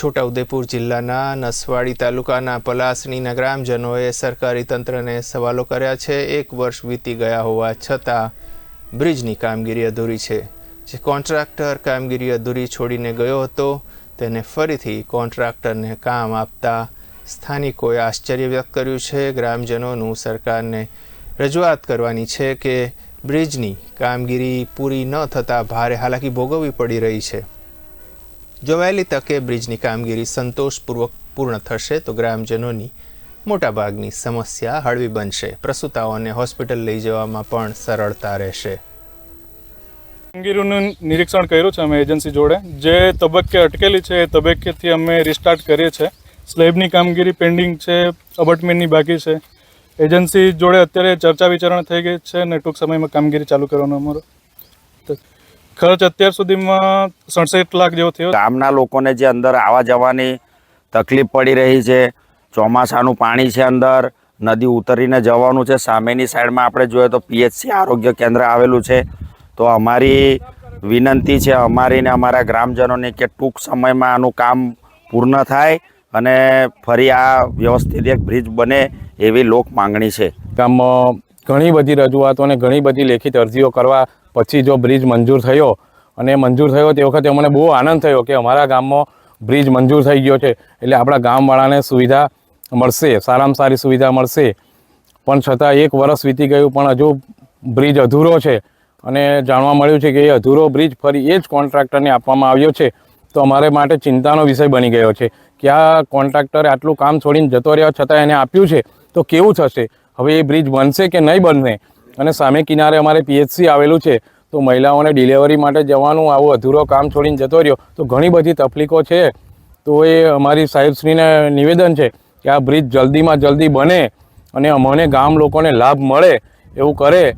છોટાઉદેપુર જિલ્લાના નસવાડી તાલુકાના પલાસણીના ગ્રામજનોએ સરકારી તંત્રને સવાલો કર્યા છે. એક વર્ષ વીતી ગયા હોવા છતાં બ્રિજની કામગીરી અધૂરી છે. જે કોન્ટ્રાક્ટર કામગીરી અધૂરી છોડીને ગયો હતો, તેને ફરીથી કોન્ટ્રાક્ટરને કામ આપતા સ્થાનિકોએ આશ્ચર્ય વ્યક્ત કર્યું છે. ગ્રામજનોનું સરકારને રજૂઆત કરવાની છે કે બ્રિજની કામગીરી પૂરી ન થતાં ભારે હાલાકી ભોગવવી પડી રહી છે. જો વહેલી તકે બ્રિજની કામગીરી સંતોષપૂર્વક પૂર્ણ થશે તો ગ્રામજનોની મોટાભાગની સમસ્યા હળવી બનશે. પ્રસૂતાઓને હોસ્પિટલ લઈ જવામાં પણ સરળતા રહેશે. કામગીરીનું નિરીક્ષણ કર્યું છે અમે એજન્સી જોડે. જે તબક્કે અટકેલી છે, એ તબક્કેથી અમે રિસ્ટાર્ટ કરીએ છીએ. સ્લેબની કામગીરી પેન્ડિંગ છે અબટમેન્ટની બાકી છે. એજન્સી જોડે અત્યારે ચર્ચા વિચારણા થઈ ગઈ છે અને ટૂંક સમયમાં કામગીરી ચાલુ કરવાનો અમારો. ખર્ચ અત્યાર સુધીમાં સડસઠ લાખ જેવો થયો. ગામના લોકોને જે અંદર આવવા જવાની તકલીફ પડી રહી છે ચોમાસાનું પાણી છે અંદર નદી ઉતરીને જવાનું છે સામેની સાઈડમાં આપણે જોઈએ તો પીએચસી આરોગ્ય કેન્દ્ર આવેલું છે. તો અમારી વિનંતી છે અમારી ને અમારા ગ્રામજનોની કે ટૂંક સમયમાં આનું કામ પૂર્ણ થાય અને ફરી આ વ્યવસ્થિત એક બ્રિજ બને એવી લોક માંગણી છે. ગામમાં ઘણી બધી રજૂઆતો અને ઘણી બધી લેખિત અરજીઓ કરવા પછી જો બ્રિજ મંજૂર થયો અને મંજૂર થયો તે વખતે અમને બહુ આનંદ થયો કે અમારા ગામમાં બ્રિજ મંજૂર થઈ ગયો છે એટલે આપણા ગામવાળાને સુવિધા મળશે, સારામાં સારી સુવિધા મળશે. પણ છતાં એક વર્ષ વીતી ગયું, પણ હજુ બ્રિજ અધૂરો છે અને જાણવા મળ્યું છે કે એ અધૂરો બ્રિજ ફરી એ જ કોન્ટ્રાક્ટરને આપવામાં આવ્યો છે. તો અમારે માટે ચિંતાનો વિષય બની ગયો છે કે આ કોન્ટ્રાક્ટરે આટલું કામ છોડીને જતો રહ્યો છતાં એને આપ્યું છે, તો કેવું થશે? હવે એ બ્રિજ બનશે કે નહીં બનશે? અને સામે કિનારે અમારે પીએચસી આવેલું છે, તો મહિલાઓને ડિલિવરી માટે જવાનું, આવું અધૂરો કામ છોડીને જતો રહ્યો. તો ઘણી બધી તકલીફો છે. તો એ અમારી સાહેબશ્રીને નિવેદન છે કે આ બ્રિજ જલ્દીમાં જલ્દી બને અને અમને ગામ લોકોને લાભ મળે એવું કરે.